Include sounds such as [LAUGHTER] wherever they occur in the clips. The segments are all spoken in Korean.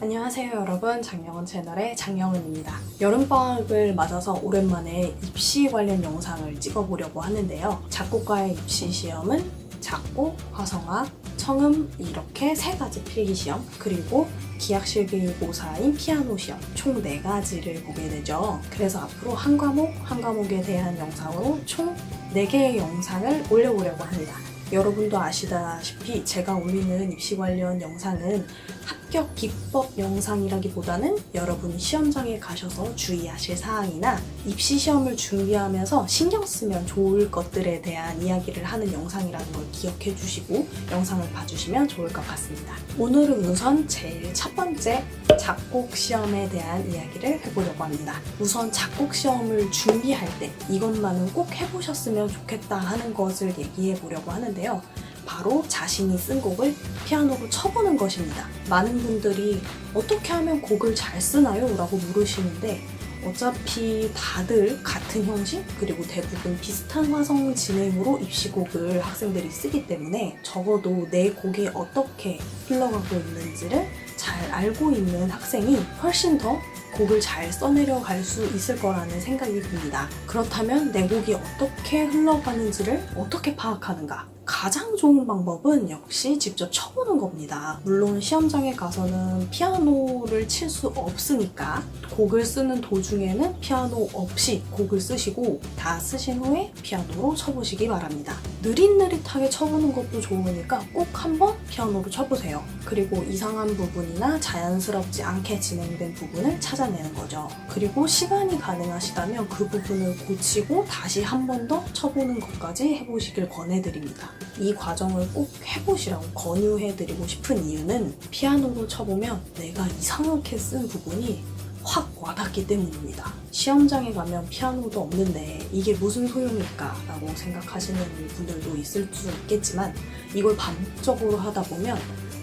안녕하세요 여러분. 장영은 채널의 장영은입니다. 여름방학을 맞아서 오랜만에 입시 관련 영상을 찍어보려고 하는데요. 작곡과의 입시 시험은 작곡, 화성학, 청음 이렇게 세 가지 필기 시험 그리고 기하실기고사인 피아노 시험 총 네 가지를 보게 되죠. 그래서 앞으로 한 과목 한 과목에 대한 영상으로 총 4개의 영상을 올려보려고 합니다 여러분도 아시다시피 제가 올리는 입시 관련 영상은 합격 기법 영상이라기보다는 여러분이 시험장에 가셔서 주의하실 사항이나 입시 시험을 준비하면서 신경 쓰면 좋을 것들에 대한 이야기를 하는 영상이라는 걸 기억해 주시고 영상을 봐주시면 좋을 것 같습니다. 오늘은 우선 제일 첫 번째 작곡 시험에 대한 이야기를 해보려고 합니다. 우선 작곡 시험을 준비할 때 이것만은 꼭 해보셨으면 좋겠다 하는 것을 얘기해 보려고 하는데 요. 바로 자신이 쓴 곡을 피아노로 쳐보는 것입니다. 많은 분들이 어떻게 하면 곡을 잘 쓰나요? 라고 물으시는데 어차피 다들 같은 형식 그리고 대부분 비슷한 화성 진행으로 입시곡을 학생들이 쓰기 때문에 적어도 내 곡이 어떻게 흘러가고 있는지를 잘 알고 있는 학생이 훨씬 더 곡을 잘 써내려 갈 수 있을 거라는 생각이 듭니다. 그렇다면 내 곡이 어떻게 흘러가는지를 어떻게 파악하는가? 가장 좋은 방법은 역시 직접 쳐보는 겁니다. 물론 시험장에 가서는 피아노를 칠 수 없으니까 곡을 쓰는 도중에는 피아노 없이 곡을 쓰시고 다 쓰신 후에 피아노로 쳐보시기 바랍니다. 느릿느릿하게 쳐보는 것도 좋으니까 꼭 한번 피아노로 쳐보세요. 그리고 이상한 부분이나 자연스럽지 않게 진행된 부분을 찾아내는 거죠. 그리고 시간이 가능하시다면 그 부분을 고치고 다시 한 번 더 쳐보는 것까지 해보시길 권해드립니다. 이 과정을 꼭 해보시라고 권유해드리고 싶은 이유는 피아노로 쳐보면 내가 이상하게 쓴 부분이 확 와닿기 때문입니다. 시험장에 가면 피아노도 없는데 이게 무슨 소용일까? 라고 생각하시는 분들도 있을 수 있겠지만 이걸 반복적으로 하다 보면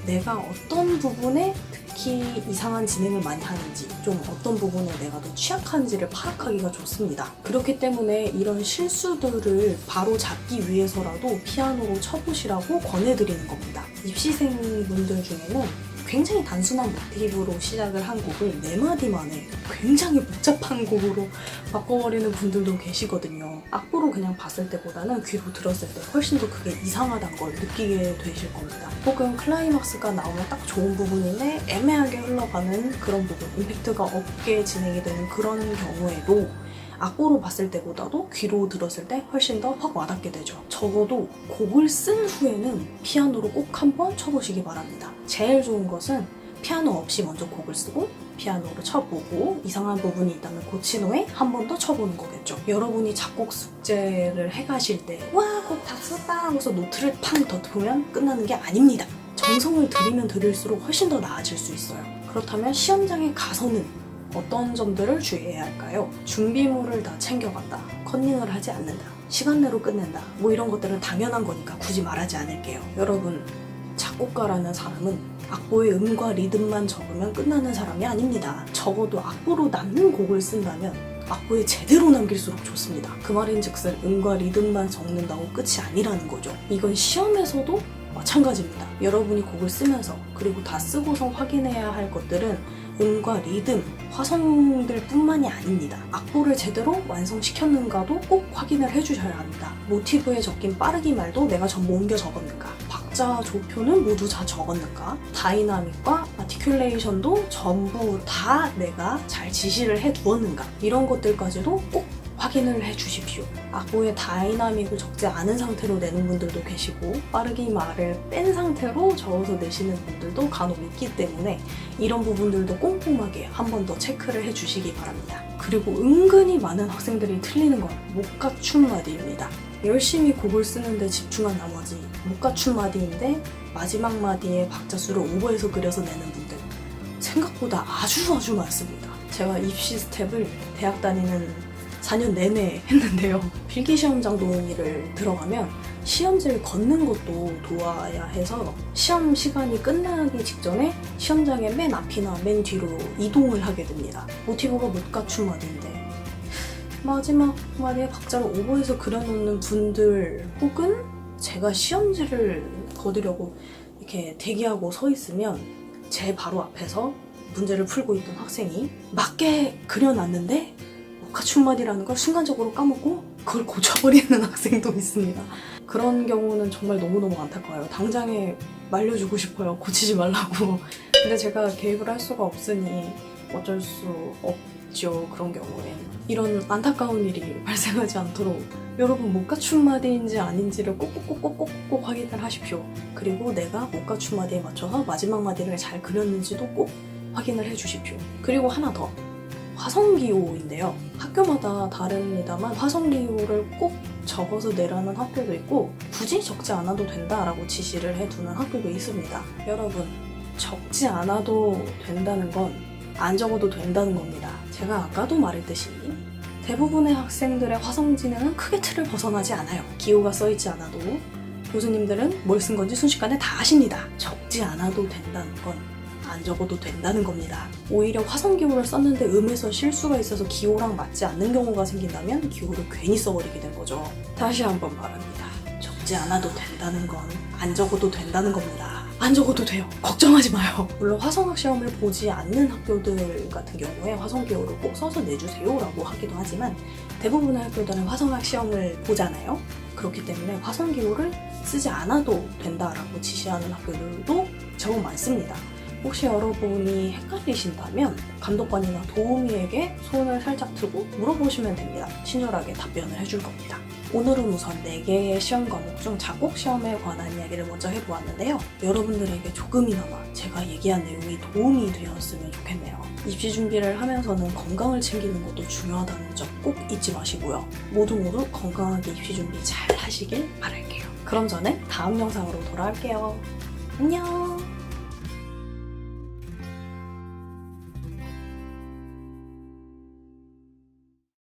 내가 어떤 부분에 특히 이상한 진행을 많이 하는지 좀 어떤 부분에 내가 더 취약한지를 파악하기가 좋습니다. 그렇기 때문에 이런 실수들을 바로 잡기 위해서라도 피아노로 쳐보시라고 권해드리는 겁니다. 입시생분들 중에는 굉장히 단순한 모티브로 시작을 한 곡을 네 마디 만에 굉장히 복잡한 곡으로 바꿔버리는 분들도 계시거든요. 악보로 그냥 봤을 때보다는 귀로 들었을 때 훨씬 더 그게 이상하다는 걸 느끼게 되실 겁니다. 혹은 클라이막스가 나오면 딱 좋은 부분인데 애매하게 흘러가는 그런 부분, 임팩트가 없게 진행이 되는 그런 경우에도 악보로 봤을 때보다도 귀로 들었을 때 훨씬 더 확 와닿게 되죠. 적어도 곡을 쓴 후에는 피아노로 꼭 한번 쳐보시기 바랍니다. 제일 좋은 것은 피아노 없이 먼저 곡을 쓰고 피아노로 쳐보고 이상한 부분이 있다면 고친 후에 한 번 더 쳐보는 거겠죠. 여러분이 작곡 숙제를 해가실 때 와, 곡 다 썼다 하면서 노트를 팡 덧보면 끝나는 게 아닙니다. 정성을 들이면 들일수록 훨씬 더 나아질 수 있어요. 그렇다면 시험장에 가서는 어떤 점들을 주의해야 할까요? 준비물을 다 챙겨간다. 컨닝을 하지 않는다. 시간 내로 끝낸다. 뭐 이런 것들은 당연한 거니까 굳이 말하지 않을게요. 여러분, 작곡가라는 사람은 악보의 음과 리듬만 적으면 끝나는 사람이 아닙니다. 적어도 악보로 남는 곡을 쓴다면 악보에 제대로 남길수록 좋습니다. 그 말인 즉슨 음과 리듬만 적는다고 끝이 아니라는 거죠. 이건 시험에서도 마찬가지입니다. 여러분이 곡을 쓰면서 그리고 다 쓰고서 확인해야 할 것들은 음과 리듬, 화성들 뿐만이 아닙니다. 악보를 제대로 완성시켰는가도 꼭 확인을 해주셔야 합니다. 모티브에 적힌 빠르기 말도 내가 전부 옮겨 적었는가, 박자 조표는 모두 다 적었는가, 다이나믹과 아티큘레이션도 전부 다 내가 잘 지시를 해 두었는가, 이런 것들까지도 꼭 확인을 해 주십시오. 악보에 다이나믹을 적지 않은 상태로 내는 분들도 계시고 빠르기 말을 뺀 상태로 적어서 내시는 분들도 간혹 있기 때문에 이런 부분들도 꼼꼼하게 한 번 더 체크를 해 주시기 바랍니다. 그리고 은근히 많은 학생들이 틀리는 건 못 갖춘 마디입니다. 열심히 곡을 쓰는데 집중한 나머지 못 갖춘 마디인데 마지막 마디에 박자 수를 오버해서 그려서 내는 분들 생각보다 아주 아주 많습니다. 제가 입시 스텝을 대학 다니는 4년 내내 했는데요. 필기시험장 동의를 들어가면 시험지를 걷는 것도 도와야 해서 시험 시간이 끝나기 직전에 시험장의 맨 앞이나 맨 뒤로 이동을 하게 됩니다. 모티브가 못 갖춘 마디인데 마지막 마디에 박자를 오버해서 그려놓는 분들 혹은 제가 시험지를 거두려고 이렇게 대기하고 서 있으면 제 바로 앞에서 문제를 풀고 있던 학생이 맞게 그려놨는데 모카춘마디라는 걸 순간적으로 까먹고 그걸 고쳐버리는 [LAUGHS] 학생도 있습니다. 그런 경우는 정말 너무너무 안타까워요. 당장에 말려주고 싶어요. 고치지 말라고. [LAUGHS] 근데 제가 개입을 할 수가 없으니 어쩔 수 없죠. 그런 경우엔. 이런 안타까운 일이 [LAUGHS] 발생하지 않도록 여러분 목가춘 마디인지 아닌지를 꼭꼭꼭꼭꼭꼭 확인을 하십시오. 그리고 내가 목가춘 마디에 맞춰서 마지막 마디를 잘 그렸는지도 꼭 확인을 해주십시오. 그리고 하나 더. 화성기호인데요. 학교마다 다릅니다만 화성기호를 꼭 적어서 내라는 학교도 있고 굳이 적지 않아도 된다라고 지시를 해두는 학교도 있습니다. 여러분 적지 않아도 된다는 건 안 적어도 된다는 겁니다. 제가 아까도 말했듯이 대부분의 학생들의 화성지능은 크게 틀을 벗어나지 않아요. 기호가 써있지 않아도 교수님들은 뭘 쓴 건지 순식간에 다 아십니다. 적지 않아도 된다는 건 안 적어도 된다는 겁니다. 오히려 화성 기호를 썼는데 음에서 실수가 있어서 기호랑 맞지 않는 경우가 생긴다면 기호를 괜히 써버리게 된 거죠. 다시 한번 말합니다. 적지 않아도 된다는 건 안 적어도 된다는 겁니다. 안 적어도 돼요. 걱정하지 마요. 물론 화성학 시험을 보지 않는 학교들 같은 경우에 화성 기호를 꼭 써서 내주세요라고 하기도 하지만 대부분의 학교들은 화성학 시험을 보잖아요. 그렇기 때문에 화성 기호를 쓰지 않아도 된다라고 지시하는 학교들도 제법 많습니다. 혹시 여러분이 헷갈리신다면 감독관이나 도우미에게 손을 살짝 들고 물어보시면 됩니다. 친절하게 답변을 해줄 겁니다. 오늘은 우선 4개의 시험 과목 중 작곡 시험에 관한 이야기를 먼저 해보았는데요. 여러분들에게 조금이나마 제가 얘기한 내용이 도움이 되었으면 좋겠네요. 입시 준비를 하면서는 건강을 챙기는 것도 중요하다는 점 꼭 잊지 마시고요. 모두 모두 건강하게 입시 준비 잘 하시길 바랄게요. 그럼 저는 다음 영상으로 돌아올게요. 안녕!